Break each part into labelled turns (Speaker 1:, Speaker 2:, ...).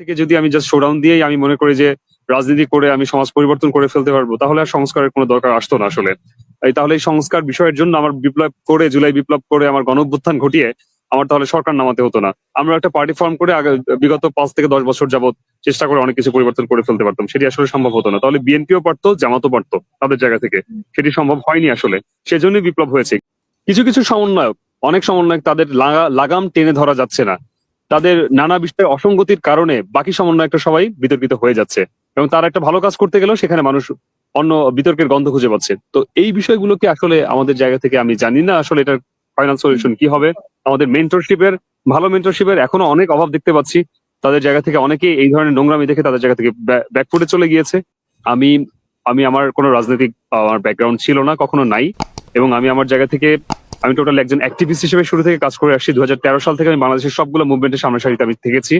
Speaker 1: থেকে যদি আমি জাস্ট শোডাউন দিয়েই আমি মনে করি যে রাজনীতি করে আমি সমাজ পরিবর্তন করে ফেলতে পারব, তাহলে আর সংস্কারের কোনো দরকার আসতো না আসলে। তাহলে এই সংস্কার বিষয়ের জন্য আমার বিপ্লব করে, জুলাই বিপ্লব করে আমার গণ অভ্যুত্থান ঘটিয়ে আমার তাহলে সরকার নামাতে হতো না। আমরা একটা পার্টি ফর্ম করে বিগত পাঁচ থেকে দশ বছর যাবত চেষ্টা করে অনেক কিছু পরিবর্তন করে ফেলতে পারতাম। সেটি আসলে সম্ভব হতো না। তাহলে বিএনপিও পারতো, জামাতও পারতো তাদের জায়গা থেকে। সেটি সম্ভব হয়নি আসলে। সেজন্যই বিপ্লব হয়েছে। কিছু কিছু সমন্বয়ক, অনেক সমন্বয়ক তাদের লাগাম টেনে ধরা যাচ্ছে না। তাদের নানা বিষয়ে অসঙ্গতির কারণে বাকি সমন্বয়কটা সবাই বিতর্কিত হয়ে যাচ্ছে এবং তারা একটা ভালো কাজ করতে গেলেও সেখানে মানুষ অন্য বিতর্কের গন্ধ খুঁজে পাচ্ছে। তো এই বিষয়গুলোকে আসলে আমাদের জায়গা থেকে আমি জানি না আসলে এটার ফাইনাল সলিউশন কি হবে। আমাদের মেন্টরশিপের ভালো মেন্টরশিপের এখনও অনেক অভাব দেখতে পাচ্ছি। তাদের জায়গা থেকে অনেকেই এই ধরনের নোংরামি দেখে তাদের জায়গা থেকে ব্যাকফুটে চলে গিয়েছে। আমি আমি আমার কোনো রাজনৈতিক, আমার ব্যাকগ্রাউন্ড ছিল না, কখনো নাই। এবং আমি আমার জায়গা থেকে আমি টোটাল একজন অ্যাক্টিভিস্ট হিসেবে শুরু থেকে কাজ করে আসছি। দু হাজার তেরো সাল থেকে আমি বাংলাদেশের সবগুলো মুভমেন্টের সামনে সারিতে আমি থেকেছি।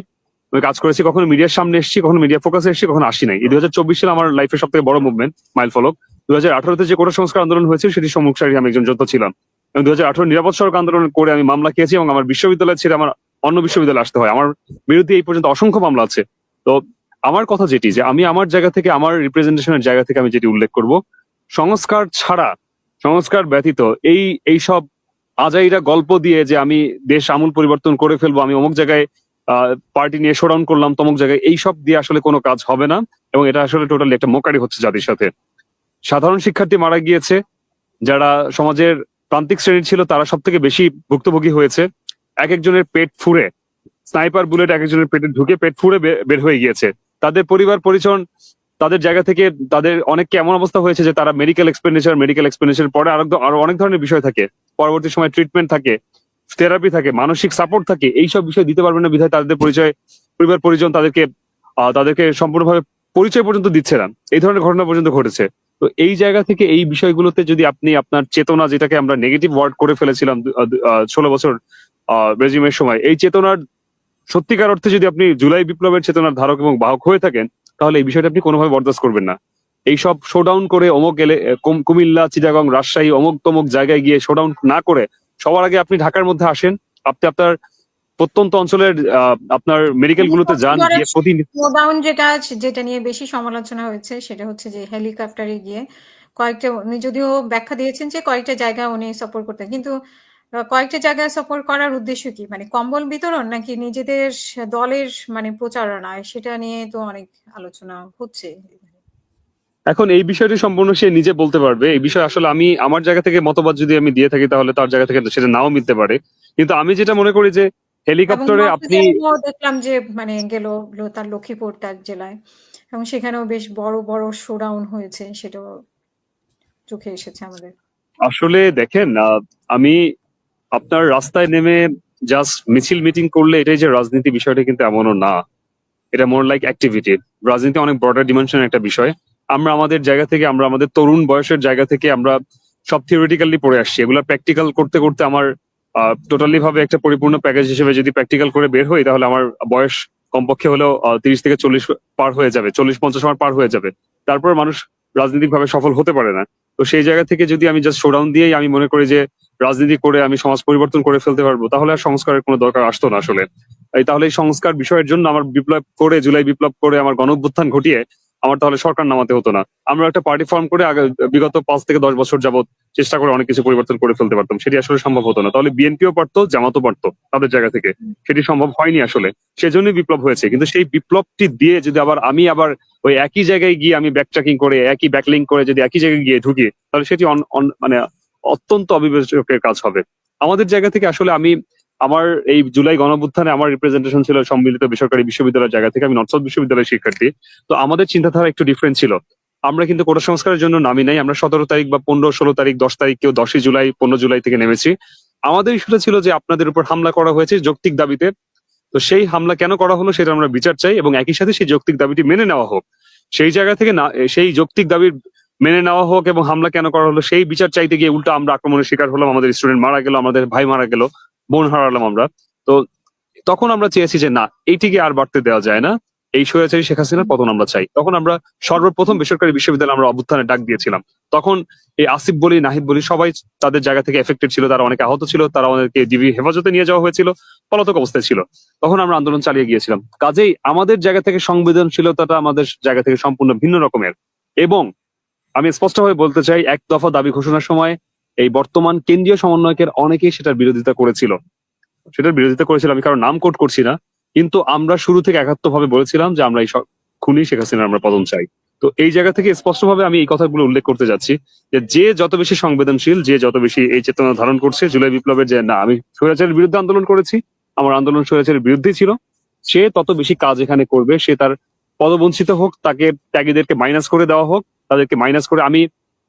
Speaker 1: আমি কাজ করেছি, কখনো মিডিয়ার সামনে এসেছি, কখনো মিডিয়া ফোকাসে এসেছি, কখনো আসি নাই। এই দুহাজার চব্বিশ সালে আমার লাইফের সব থেকে বড় মুভমেন্ট মাইল ফলক। দু হাজার আঠারোতে যে কোটা সংস্কার আন্দোলন হয়েছিল, সেটি সম্মুখ সারি আমি একজন যোদ্ধা ছিলাম। এবং দু হাজার আঠারো নিরাপদ সড়ক আন্দোলন করে আমি মামলা খেয়েছি এবং আমার বিশ্ববিদ্যালয় ছেড়ে আমার অন্য বিশ্ববিদ্যালয়ে আসতে হয়। আমার বিরুদ্ধে এই পর্যন্ত অসংখ্য মামলা আছে। তো আমার কথা যেটি, যে আমি আমার জায়গা থেকে, আমার রিপ্রেজেন্টেশনের জায়গা থেকে আমি যেটি উল্লেখ করব, সংস্কার ছাড়া, সংস্কার ব্যতীত এই এই সব আজাইরা গল্প দিয়ে যে আমি দেশ আমূল পরিবর্তন করে ফেলব, আমি অমুক জায়গায় পার্টি নিয়ে শোডাউন করলাম, তমুক জায়গায় এই সব দিয়ে আসলে কোনো কাজ হবে না এবং এটা আসলে টোটালি একটা মোকারি হচ্ছে জাতির সাথে। সাধারণ শিক্ষার্থী মারা গিয়েছে, যারা সমাজের প্রান্তিক শ্রেণির ছিল, তারা সব থেকে বেশি ভুক্তভোগী হয়েছে। এক একজনের পেট ফুরে স্নাইপার বুলেট এক একজনের পেটে ঢুকে পেট ফুরে বের হয়ে গিয়েছে। তাদের পরিবার পরিজন তাদের জায়গা থেকে তাদের অনেককে এমন অবস্থা হয়েছে যে তারা মেডিকেল এক্সপেন্ডিচার মেডিকেল এক্সপেন্ডিচার পরে আরও আরও অনেক ধরনের বিষয় থাকে। পরবর্তী সময় ট্রিটমেন্ট থাকে থেরাপি থাকে, মানসিক সাপোর্ট থাকে, এইসব বিষয় দিতে পারবে না বিধায় তাদের পরিচয়, পরিবার পরিজন তাদেরকে তাদেরকে সম্পূর্ণভাবে পরিচয় পর্যন্ত দিচ্ছে না। এই ধরনের ঘটনা পর্যন্ত ঘটেছে। তো এই জায়গা থেকে এই বিষয়গুলোতে যদি আপনি আপনার চেতনা যেটাকে আমরা নেগেটিভ ওয়ার্ড করে ফেলেছিলাম ষোলো বছর রেজিমের সময়, এই চেতনার সত্যিকার অর্থে যদি আপনি জুলাই বিপ্লবের চেতনার ধারক এবং বাহক হয়ে থাকেন তাহলে এই বিষয়টা আপনি কোনোভাবে বরদাস্ত করবেন না। এই সব শোডাউন করে অমুক এলে কুম- কুমিল্লা চিটাগং রাজশাহী অমুক তমুক জায়গায় গিয়ে শোডাউন না করে সবার আগে আপনি ঢাকার মধ্যে আসেন। আপনি আপনার প্রত্যন্ত অঞ্চলের আপনার মেডিকেল গুলোতে যান গিয়ে প্রতিনিধি
Speaker 2: স্লোডাউন যেটা আছে, যেটা নিয়ে বেশি সমালোচনা হয়েছে সেটা হচ্ছে যে হেলিকপ্টারে গিয়ে কয়েকটা উনি যদিও ব্যাখ্যা দিয়েছেন যে কয়েকটা জায়গা উনি সাপোর্ট করতেন কিন্তু কয়েকটা জায়গায় সাপোর্ট করার উদ্দেশ্য কি? মানে কম্বল বিতরণ নাকি নিজেদের দলের মানে প্রচারণায় সেটা নিয়ে তো অনেক আলোচনা হচ্ছে।
Speaker 1: এখন এই বিষয়টি সম্পূর্ণ সে নিজে বলতে পারবে। এই বিষয়ে আসলে আমি আমার জায়গা থেকে মতবাদ যদি আমি দিয়ে থাকি তাহলে তার জায়গা থেকে সেটা নাও মিলতে পারে। কিন্তু আমি যেটা মনে করি যে হেলিকপ্টারে আপনি
Speaker 2: দেখলাম যে মানে গেল তার লক্ষ্মীপুর তার জেলায়। এবং সেখানেও বেশ বড় বড় শোডাউন হয়েছে সেটাও চোখে এসেছে আমাদের।
Speaker 1: আসলে দেখেন আমি আপনার রাস্তায় নেমে জাস্ট মিছিল মিটিং করলে এটাই যে রাজনীতি বিষয়টা কিন্তু এমনও না। এটা মোর লাইক অ্যাক্টিভিটি রাজনীতি অনেক ব্রডার ডিমেনশন একটা বিষয়। আমরা আমাদের জায়গা থেকে, আমরা আমাদের তরুণ বয়সের জায়গা থেকে আমরা সব থিওরিটিক্যালি পড়ে আসছি। এগুলো প্র্যাকটিক্যাল করতে করতে আমার টোটালি ভাবে একটা পরিপূর্ণ প্যাকেজ হিসেবে যদি প্র্যাকটিক্যাল করে বের হই, তাহলে আমার বয়স কমপক্ষে হলেও তিরিশ থেকে চল্লিশ পার হয়ে যাবে, চল্লিশ পঞ্চাশ আমার পার হয়ে যাবে। তারপর মানুষ রাজনৈতিকভাবে সফল হতে পারে না। তো সেই জায়গা থেকে যদি আমি জাস্ট শোডাউন দিয়েই আমি মনে করি যে রাজনীতি করে আমি সমাজ পরিবর্তন করে ফেলতে পারব, তাহলে আর সংস্কারের কোনো দরকার আসতো না আসলে। এই তাহলে এই সংস্কার বিষয়ের জন্য আমার বিপ্লব করে, জুলাই বিপ্লব করে আমার গণ অভ্যুত্থান ঘটিয়ে আমার তাহলে সরকার নামাতে হতো না। আমরা একটা পার্টি ফর্ম করে বিগত পাঁচ থেকে দশ বছর যাবত চেষ্টা করে অনেক কিছু পরিবর্তন করে ফেলতে পারতাম। সেটি আসলে সম্ভব হতো না। তাহলে বিএনপিও পারতো, জামাতও পারতো তাদের জায়গা থেকে। সেটি সম্ভব হয়নি আসলে। সেজন্যই বিপ্লব হয়েছে। কিন্তু সেই বিপ্লবটি দিয়ে যদি আবার আমি আবার ওই একই জায়গায় গিয়ে আমি ব্যাক ট্র্যাকিং করে, একই ব্যাকলিং করে যদি একই জায়গায় গিয়ে ঢুকি, তাহলে সেটি মানে অত্যন্ত অবিবেচকের কাজ হবে। আমাদের জায়গা থেকে আসলে আমি আমার এই জুলাই গণঅভ্যুত্থানে আমার রিপ্রেজেন্টেশন ছিল সম্মিলিত বেসরকারি বিশ্ববিদ্যালয়ের জায়গা থেকে। আমি নর্থ সাউথ বিশ্ববিদ্যালয়ের শিক্ষার্থী। তো আমাদের চিন্তাধারা একটু ডিফারেন্ট ছিল। আমরা কিন্তু কোটা সংস্কারের জন্য নামি নাই। আমরা সতেরো তারিখ বা পনেরো, ষোলো তারিখ, দশ তারিখ কেউ দশই জুলাই, পনেরো জুলাই থেকে নেমেছি। আমাদের ইস্যুটা ছিল যে আপনাদের উপর হামলা করা হয়েছে যৌক্তিক দাবিতে। তো সেই হামলা কেন করা হলো সেটা আমরা বিচার চাই এবং একই সাথে সেই যৌক্তিক দাবিটি মেনে নেওয়া হোক। সেই জায়গা থেকে না, সেই যৌক্তিক দাবির মেনে নেওয়া হোক এবং হামলা কেন করা হলো, সেই বিচার চাইতে গিয়ে উল্টো আমরা আক্রমণের শিকার হলাম, আমাদের স্টুডেন্ট মারা গেল, আমাদের ভাই মারা গেল, বোন হারালাম আমরা। তো তখন আমরা চেয়েছি যে না, এইটিকে আর বাড়তে দেওয়া যায় না। এই স্বৈরাচারী শেখ হাসিনার পতন আমরা চাই। তখন আমরা সর্বপ্রথম বেসরকারি বিশ্ববিদ্যালয়ে আমরা অভ্যুত্থানের ডাক দিয়েছিলাম। তখন এই আসিফ বলি, নাহিদ বলি, সবাই তাদের জায়গা থেকে এফেক্টেড ছিল, তারা অনেকে আহত ছিল, তারা অনেকে ডিবি হেফাজতে নিয়ে যাওয়া হয়েছিল, পলাতক অবস্থায় ছিল। তখন আমরা আন্দোলন চালিয়ে গিয়েছিলাম। কাজেই আমাদের জায়গা থেকে সংবেদনশীলতাটা আমাদের জায়গা থেকে সম্পূর্ণ ভিন্ন রকমের। এবং আমি স্পষ্টভাবে বলতে চাই, এক দফা দাবি ঘোষণার সময় এই বর্তমান কেন্দ্রীয় সমন্বয়কের অনেকেই সেটার বিরোধিতা করেছিল। সেটার বিরোধিতা করেছিল, আমি কারও নাম কোট করছি না, কিন্তু আমরা শুরু থেকে একাত্ম ভাবে বলেছিলাম যে আমরা এই খুনি শেখ হাসিনার আমরা পতন চাই। তো এই জায়গা থেকে স্পষ্টভাবে আমি এই কথাগুলো উল্লেখ করতে যাচ্ছি যে যে যত বেশি সংবেদনশীল, যে যত বেশি এই চেতনা ধারণ করছে, জুলাই বিপ্লবের যে, না, আমি স্বৈরাচারের বিরুদ্ধে আন্দোলন করেছি, আমার আন্দোলন স্বৈরাচারের বিরুদ্ধে ছিল, সে তত বেশি কাজ এখানে করবে, সে তার পদবঞ্চিত হোক, তাকে ত্যাগীদেরকে মাইনাস করে দেওয়া হোক তাদেরকে মাইনাস করে আমি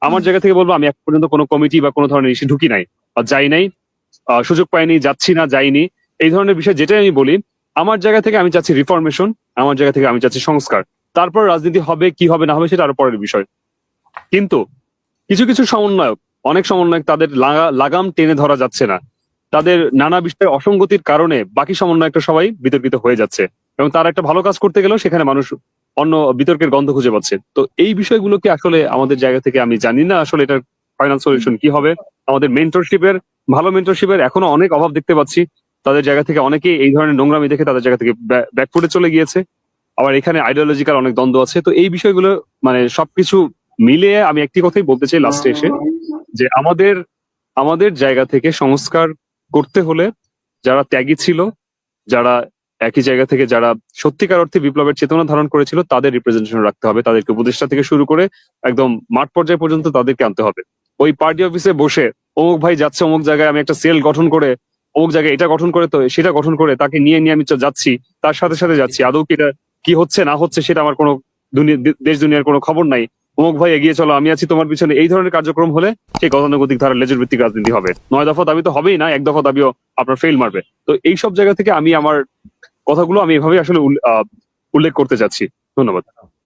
Speaker 1: আমার জায়গা থেকে বলব, আমি এখন পর্যন্ত কোনো কমিটি বা কোনো ধরনের ইস্যু ঢুকি নাই বা যাই নাই। সুযোগ পাইনি, যাচ্ছি না, যাইনি। এই ধরনের বিষয় যেটাই আমি বলি, আমার জায়গা থেকে আমি চাচ্ছি রিফরমেশন আমার জায়গা থেকে আমি চাচ্ছি সংস্কার। তারপর রাজনীতি হবে, কি হবে, না হবে সেটা আরও পরের বিষয়। কিন্তু কিছু কিছু সমন্বয়ক, অনেক সমন্বয়ক তাদের লাগাম টেনে ধরা যাচ্ছে না। তাদের নানা বিষয়ে অসঙ্গতির কারণে বাকি সমন্বয়কটা সবাই বিতর্কিত হয়ে যাচ্ছে। এবং তারা একটা ভালো কাজ করতে গেলেও সেখানে মানুষ অন্য বিতর্কের গন্ধ খুঁজে পাচ্ছে। তো এই বিষয়গুলোকে আসলে আমাদের জায়গা থেকে আমি জানি না আসলে এটার ফাইনাল সলিউশন কি হবে। আমাদের মেন্টরশিপের ভালো মেন্টরশিপের এখনও অনেক অভাব দেখতে পাচ্ছি। তাদের জায়গা থেকে অনেকেই এই ধরনের নোংরামি দেখে তাদের জায়গা থেকে ব্যাকফুটে চলে গিয়েছে। আবার এখানে আইডিওলজিক্যাল অনেক দ্বন্দ্ব আছে। তো এই বিষয়গুলো মানে সবকিছু মিলিয়ে আমি একটি কথাই বলতে চাই লাস্টে এসে, যে আমাদের আমাদের জায়গা থেকে সংস্কার করতে হলে যারা ত্যাগী ছিল, যারা একই জায়গা থেকে যারা সত্যিকার অর্থে বিপ্লবের চেতনা ধারণ করেছিল, তাদের রিপ্রেজেন্টেশন রাখতে হবে। তাদেরকে উপদেষ্টা থেকে শুরু করে একদম মাঠ পর্যায় পর্যন্ত তাদেরকে আনতে হবে। ওই পার্টি অফিসে বসে অমুক ভাই যাচ্ছে, অমুক জায়গায় আমি একটা সেল গঠন করে, অমুক জায়গায় এটা গঠন করে, তো সেটা গঠন করে তাকে নিয়ে নিয়ে আমি যাচ্ছি, তার সাথে সাথে যাচ্ছি। আদৌ কি এটা কি হচ্ছে, না হচ্ছে সেটা আমার কোনো দেশ দুনিয়ার কোনো খবর নাই। অমুক ভাই এগিয়ে চলো, আমি আছি তোমার পিছনে। এই ধরনের কার্যক্রম হলে সেই গতানুগতিক ধারা লেজুর ভিত্তিক রাজনীতি হবে। নয় দফা দাবি তো হবেই না, এক দফা দাবিও আপনার ফেল মারবে। তো এই সব জায়গা থেকে আমি আমার কথাগুলো আমি এভাবে আসলে উল- উল্লেখ করতে চাচ্ছি ধন্যবাদ।